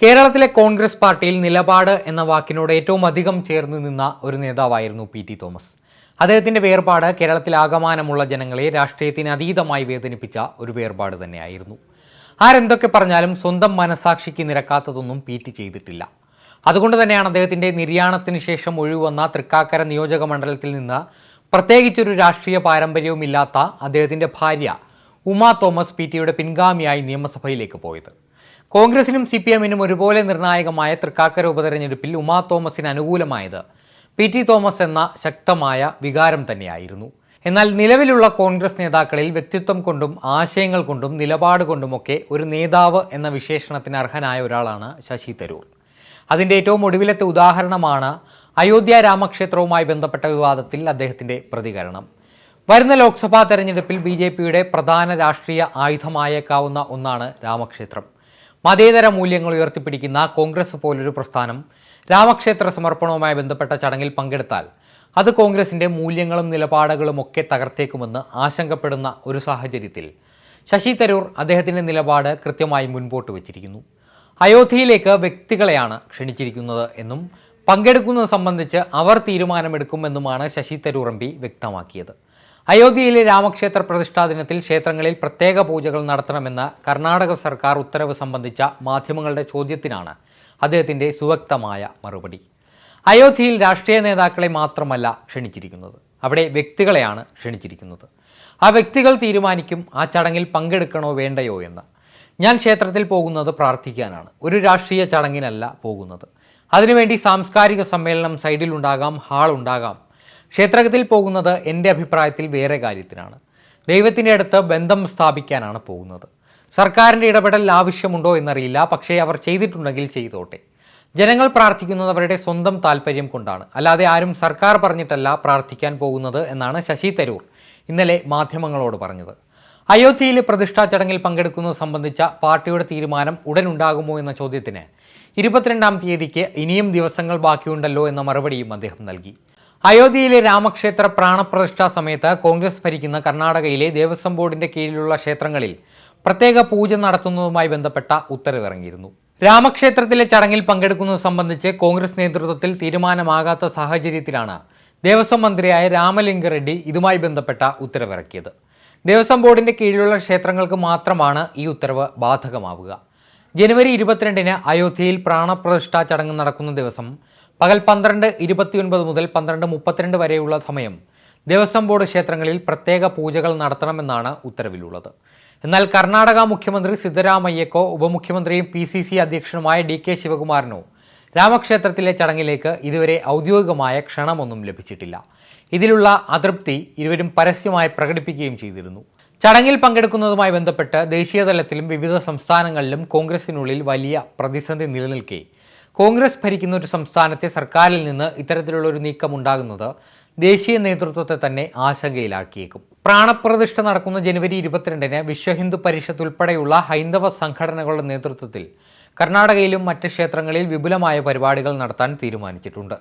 കേരളത്തിലെ കോൺഗ്രസ് പാർട്ടിയിൽ നിലപാട് എന്ന വാക്കിനോട് ഏറ്റവും അധികം ചേർന്ന് നിന്ന ഒരു നേതാവായിരുന്നു പി ടി തോമസ്. അദ്ദേഹത്തിന്റെ വേർപാട് കേരളത്തിൽ ആകമാനമുള്ള ജനങ്ങളെ രാഷ്ട്രീയത്തിന് അതീതമായി വേദനിപ്പിച്ച ഒരു വേർപാട് തന്നെയായിരുന്നു. ആരെന്തൊക്കെ പറഞ്ഞാലും സ്വന്തം മനസാക്ഷിക്ക് നിരക്കാത്തതൊന്നും പി ടി ചെയ്തിട്ടില്ല. അതുകൊണ്ട് തന്നെയാണ് അദ്ദേഹത്തിന്റെ നിര്യാണത്തിന് ശേഷം ഒഴിവന്ന തൃക്കാക്കര നിയോജക മണ്ഡലത്തിൽ നിന്ന് പ്രത്യേകിച്ചൊരു രാഷ്ട്രീയ പാരമ്പര്യവുമില്ലാത്ത അദ്ദേഹത്തിന്റെ ഭാര്യ ഉമാ തോമസ് പി ടിയുടെ പിൻഗാമിയായി നിയമസഭയിലേക്ക് പോയത്. കോൺഗ്രസിനും സി പി എമ്മിനും ഒരുപോലെ നിർണായകമായ തൃക്കാക്കര ഉപതെരഞ്ഞെടുപ്പിൽ ഉമാ തോമസിന് അനുകൂലമായത് പി ടി തോമസ് എന്ന ശക്തമായ വികാരം തന്നെയായിരുന്നു. എന്നാൽ നിലവിലുള്ള കോൺഗ്രസ് നേതാക്കളിൽ വ്യക്തിത്വം കൊണ്ടും ആശയങ്ങൾ കൊണ്ടും നിലപാട് കൊണ്ടുമൊക്കെ ഒരു നേതാവ് എന്ന വിശേഷണത്തിന് അർഹനായ ഒരാളാണ് ശശി തരൂർ. അതിന്റെ ഏറ്റവും ഒടുവിലത്തെ ഉദാഹരണമാണ് അയോധ്യ രാമക്ഷേത്രവുമായി ബന്ധപ്പെട്ട വിവാദത്തിൽ അദ്ദേഹത്തിന്റെ പ്രതികരണം. വരുന്ന ലോക്സഭാ തെരഞ്ഞെടുപ്പിൽ ബി ജെ പിയുടെ പ്രധാന രാഷ്ട്രീയ ആയുധമായേക്കാവുന്ന ഒന്നാണ് രാമക്ഷേത്രം. മതേതര മൂല്യങ്ങൾ ഉയർത്തിപ്പിടിക്കുന്ന കോൺഗ്രസ് പോലൊരു പ്രസ്ഥാനം രാമക്ഷേത്ര സമർപ്പണവുമായി ബന്ധപ്പെട്ട ചടങ്ങിൽ പങ്കെടുത്താൽ അത് കോൺഗ്രസിന്റെ മൂല്യങ്ങളും നിലപാടുകളും ഒക്കെ തകർത്തേക്കുമെന്ന് ആശങ്കപ്പെടുന്ന ഒരു സാഹചര്യത്തിൽ ശശി തരൂർ അദ്ദേഹത്തിന്റെ നിലപാട് കൃത്യമായി മുൻപോട്ട് വച്ചിരിക്കുന്നു. അയോധ്യയിലേക്ക് വ്യക്തികളെയാണ് ക്ഷണിച്ചിരിക്കുന്നത് എന്നും പങ്കെടുക്കുന്നത് സംബന്ധിച്ച് അവർ തീരുമാനമെടുക്കുമെന്നുമാണ് ശശി തരൂർ എം വ്യക്തമാക്കിയത്. അയോധ്യയിലെ രാമക്ഷേത്ര പ്രതിഷ്ഠാ ദിനത്തിൽ ക്ഷേത്രങ്ങളിൽ പ്രത്യേക പൂജകൾ നടത്തണമെന്ന കർണാടക സർക്കാർ ഉത്തരവ് സംബന്ധിച്ച മാധ്യമങ്ങളുടെ ചോദ്യത്തിനാണ് അദ്ദേഹത്തിന്റെ സുവ്യക്തമായ മറുപടി. അയോധ്യയിൽ രാഷ്ട്രീയ നേതാക്കളെ മാത്രമല്ല ക്ഷണിച്ചിരിക്കുന്നത്. അവിടെ വ്യക്തികളെയാണ് ക്ഷണിച്ചിരിക്കുന്നത്. ആ വ്യക്തികൾ തീരുമാനിക്കും ആ ചടങ്ങിൽ പങ്കെടുക്കണോ വേണ്ടയോ എന്ന്. ഞാൻ ക്ഷേത്രത്തിൽ പോകുന്നത് പ്രാർത്ഥിക്കാനാണ്. ഒരു രാഷ്ട്രീയ ചടങ്ങിനല്ല പോകുന്നത്. അതിനുവേണ്ടി സാംസ്കാരിക സമ്മേളനം സൈഡിലുണ്ടാകാം ഹാൾ ഉണ്ടാകാം ക്ഷേത്രത്തിൽ പോകുന്നത് എന്റെ അഭിപ്രായത്തിൽ വേറെ കാര്യത്തിനാണ്. ദൈവത്തിന്റെ അടുത്ത് ബന്ധം സ്ഥാപിക്കാനാണ് പോകുന്നത്. സർക്കാരിന്റെ ഇടപെടൽ ആവശ്യമുണ്ടോ എന്നറിയില്ല പക്ഷേ അവർ ചെയ്തിട്ടുണ്ടെങ്കിൽ ചെയ്തോട്ടെ. ജനങ്ങൾ പ്രാർത്ഥിക്കുന്നത് അവരുടെ സ്വന്തം താല്പര്യം കൊണ്ടാണ്. അല്ലാതെ ആരും സർക്കാർ പറഞ്ഞിട്ടല്ല പ്രാർത്ഥിക്കാൻ പോകുന്നത് എന്നാണ് ശശി തരൂർ ഇന്നലെ മാധ്യമങ്ങളോട് പറഞ്ഞത്. അയോധ്യയിലെ പ്രതിഷ്ഠാ ചടങ്ങിൽ പങ്കെടുക്കുന്നത് സംബന്ധിച്ച പാർട്ടിയുടെ തീരുമാനം ഉടൻ ഉണ്ടാകുമോ എന്ന ചോദ്യത്തിന് ഇരുപത്തിരണ്ടാം തീയതിക്ക് ഇനിയും ദിവസങ്ങൾ ബാക്കിയുണ്ടല്ലോ എന്ന മറുപടിയും അദ്ദേഹം നൽകി. അയോധ്യയിലെ രാമക്ഷേത്ര പ്രാണപ്രതിഷ്ഠാ സമയത്ത് കോൺഗ്രസ് ഭരിക്കുന്ന കർണാടകയിലെ ദേവസ്വം ബോർഡിന്റെ കീഴിലുള്ള ക്ഷേത്രങ്ങളിൽ പ്രത്യേക പൂജ നടത്തുന്നതുമായി ബന്ധപ്പെട്ട ഉത്തരവിറങ്ങിയിരുന്നു. രാമക്ഷേത്രത്തിലെ ചടങ്ങിൽ പങ്കെടുക്കുന്നത് സംബന്ധിച്ച് കോൺഗ്രസ് നേതൃത്വത്തിൽ തീരുമാനമാകാത്ത സാഹചര്യത്തിലാണ് ദേവസ്വം മന്ത്രിയായ രാമലിംഗ റെഡ്ഡി ഇതുമായി ബന്ധപ്പെട്ട ഉത്തരവിറക്കിയത്. ദേവസ്വം ബോർഡിന്റെ കീഴിലുള്ള ക്ഷേത്രങ്ങൾക്ക് മാത്രമാണ് ഈ ഉത്തരവ് ബാധകമാവുക. ജനുവരി ഇരുപത്തിരണ്ടിന് അയോധ്യയിൽ പ്രാണപ്രതിഷ്ഠാ ചടങ്ങ് നടക്കുന്ന ദിവസം പകൽ പന്ത്രണ്ട് ഇരുപത്തിയൊൻപത് മുതൽ പന്ത്രണ്ട് മുപ്പത്തിരണ്ട് വരെയുള്ള സമയം ദേവസ്വം ബോർഡ് ക്ഷേത്രങ്ങളിൽ പ്രത്യേക പൂജകൾ നടത്തണമെന്നാണ് ഉത്തരവിലുള്ളത്. എന്നാൽ കർണാടക മുഖ്യമന്ത്രി സിദ്ധരാമയ്യക്കോ ഉപമുഖ്യമന്ത്രിയും പി സി സി അധ്യക്ഷനുമായ ഡി കെ ശിവകുമാറിനോ രാമക്ഷേത്രത്തിലെ ചടങ്ങിലേക്ക് ഇതുവരെ ഔദ്യോഗികമായ ക്ഷണമൊന്നും ലഭിച്ചിട്ടില്ല. ഇതിലുള്ള അതൃപ്തി ഇരുവരും പരസ്യമായി പ്രകടിപ്പിക്കുകയും ചെയ്തിരുന്നു. ചടങ്ങിൽ പങ്കെടുക്കുന്നതുമായി ബന്ധപ്പെട്ട് ദേശീയതലത്തിലും വിവിധ സംസ്ഥാനങ്ങളിലും കോൺഗ്രസിനുള്ളിൽ വലിയ പ്രതിസന്ധി നിലനിൽക്കെ കോൺഗ്രസ് ഭരിക്കുന്ന ഒരു സംസ്ഥാനത്തെ സർക്കാരിൽ നിന്ന് ഇത്തരത്തിലുള്ള ഒരു നീക്കം ഉണ്ടാകുന്നത് ദേശീയ നേതൃത്വത്തെ തന്നെ ആശങ്കയിലാക്കിയേക്കും. പ്രാണപ്രതിഷ്ഠ നടക്കുന്ന ജനുവരി ഇരുപത്തിരണ്ടിന് വിശ്വ ഹിന്ദു പരിഷത്ത് ഉൾപ്പെടെയുള്ള ഹൈന്ദവ സംഘടനകളുടെ നേതൃത്വത്തിൽ കർണാടകയിലും മറ്റ് ക്ഷേത്രങ്ങളിൽ വിപുലമായ പരിപാടികൾ നടത്താൻ തീരുമാനിച്ചിട്ടുണ്ട്.